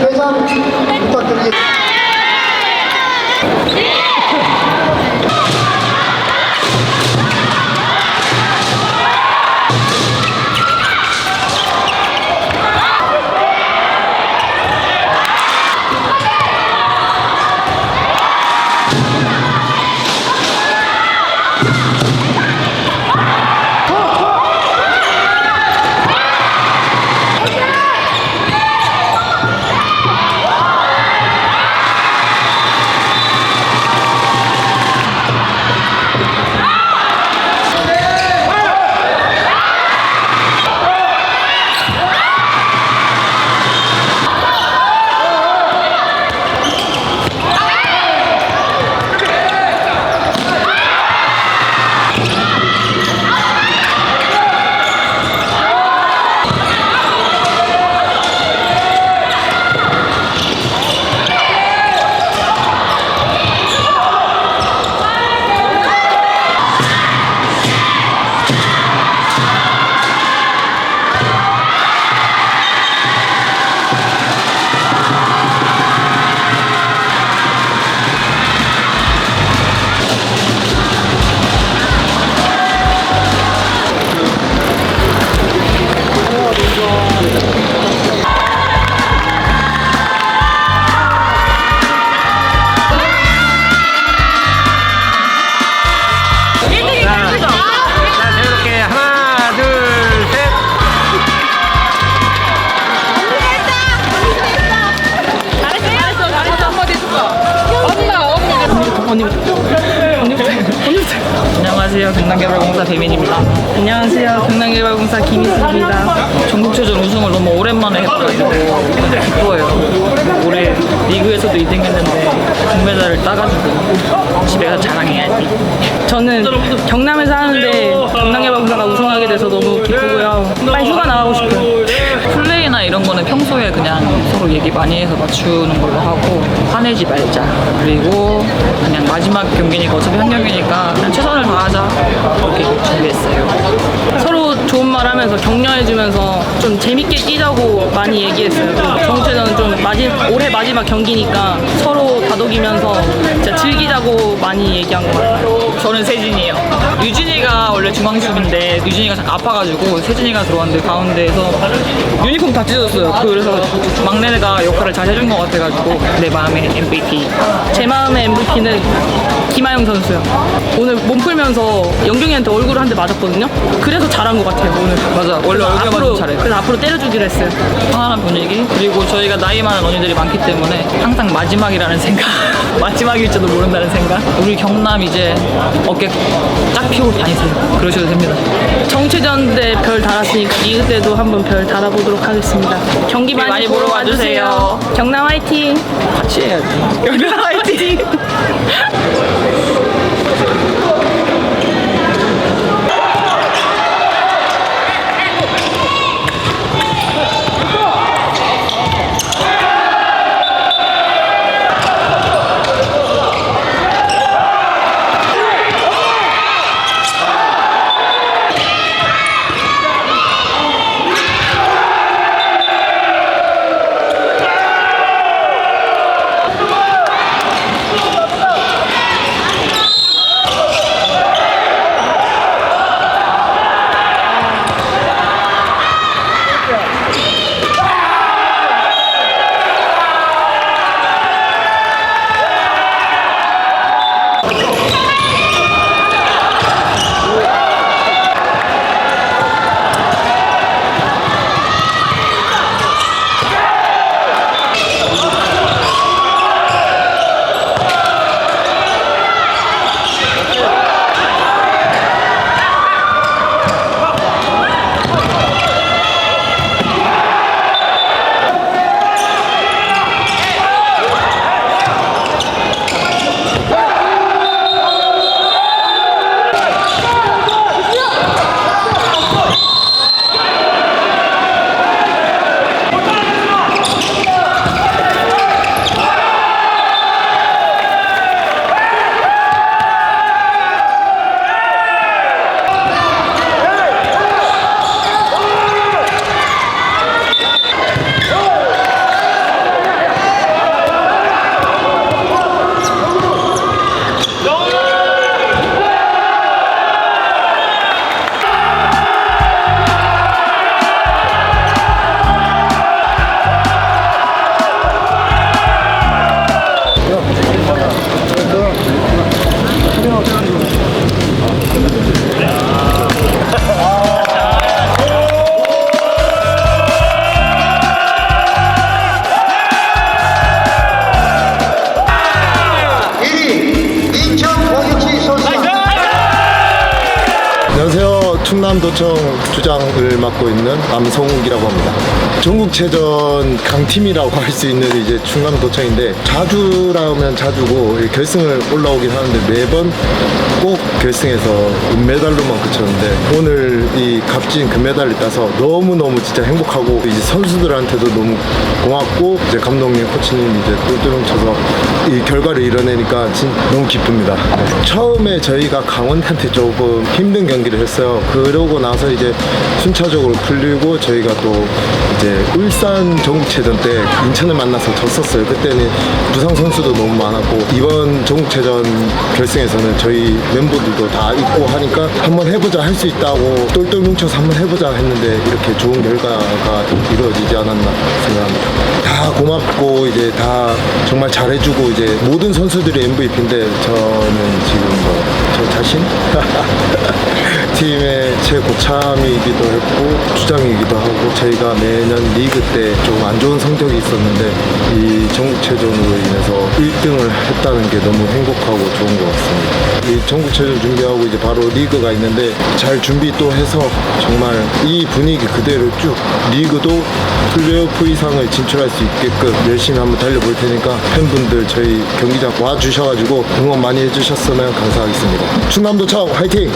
회장 부 언니, 언니부터. 언니부터. 안녕하세요. 경남개발공사 배민입니다. 안녕하세요. 경남개발공사 김희수입니다. 전국체전 우승을 너무 오랜만에 해가지고 굉장히 기뻐요. 올해 리그에서도 2등 했는데 금메달을 따가지고 집에 가서 자랑해야지. 저는 경남에서 하는데 경남개발공사가 우승하게 돼서 너무 기쁘고요. 빨리 휴가 나가고 싶어요. 플레이 나 이런 거는 평소에 그냥 서로 얘기 많이 해서 맞추는 걸로 하고 화내지 말자. 그리고 그냥 마지막 경기니까 어차피 한 경기니까 그냥 최선을 다하자. 이렇게 준비했어요. 서로 좋은 말 하면서 격려해주면서 좀 재밌게 뛰자고 많이 얘기했어요. 정체전은 좀 마지, 올해 마지막 경기니까 서로 다독이면서 진짜 즐기자고 많이 얘기한 것 같아요. 저는 세진이에요. 유진이가 원래 중앙수비인데 유진이가 잠깐 아파가지고 세진이가 들어왔는데 가운데에서 유니폼 다 찢어졌어요. 그래서 막내가 역할을 잘 해준 것 같아가지고 내 마음의 MVP. 제 마음의 MVP는 김하영 선수요. 오늘 몸 풀면서 영경이한테 얼굴을 한 대 맞았거든요. 그래서 잘한 것 같아요 오늘. 맞아. 원래 얼굴 맞으면 잘해. 그래서 앞으로 때려주기로 했어요. 편안한 분위기 그리고 저희가 나이 많은 언니들이 많기 때문에 항상 마지막이라는 생각 마지막일지도 모른다는 생각 우리 경남 이제 어깨 쫙 펴고 다니세요 그러셔도 됩니다 정체전 때 별 달았으니까 리그 때도 한번 별 달아보도록 하겠습니다. 경기 많이, 많이 보러. 와주세요. 경남 화이팅! 같이 해야지 경남 화이팅 안녕하세요. 충남도청 주장을 맡고 있는 남성욱이라고 합니다. 전국체전 강팀이라고 할 수 있는 이제 충남도청인데 자주라면 자주고 이 결승을 올라오긴 하는데 매번 꼭 결승에서 은메달로만 그쳤는데 오늘 이 값진 금메달을 따서 너무너무 진짜 행복하고 이제 선수들한테도 너무 고맙고 이제 감독님, 코치님 이제 똘똘 쳐서 이 결과를 이뤄내니까 진 너무 기쁩니다. 네. 처음에 저희가 강원한테 조금 힘든 경기를 했어요. 그러고 나서 이제 순차적으로 풀리고 저희가 또 이제 울산 전국체전 때 인천을 만나서 졌었어요. 그때는 부상 선수도 너무 많았고 이번 전국체전 결승에서는 저희 멤버들도 다 있고 하니까 한번 해보자 할 수 있다고 똘똘 뭉쳐서 한번 해보자 했는데 이렇게 좋은 결과가 이루어지지 않았나 생각합니다. 다 고맙고 이제 다 정말 잘해주고 이제 모든 선수들이 MVP인데 저는 지금 뭐 저 자신 팀의 최고참이기도 했고 주장이기도 하고 저희가 매년 리그 때 좀 안 좋은 성적이 있었는데 이 전국체전으로 인해서 1등을 했다는 게 너무 행복하고 좋은 것 같습니다. 이 전국체전 준비하고 이제 바로 리그가 있는데 잘 준비 또 해서 정말 이 분위기 그대로 쭉 리그도 플레이오프 이상을 진출할 수 있게끔 열심히 한번 달려볼 테니까 팬분들 저희 경기장 와 주셔가지고 응원 많이 해주셨으면 감사하겠습니다. 충남도청 화이팅!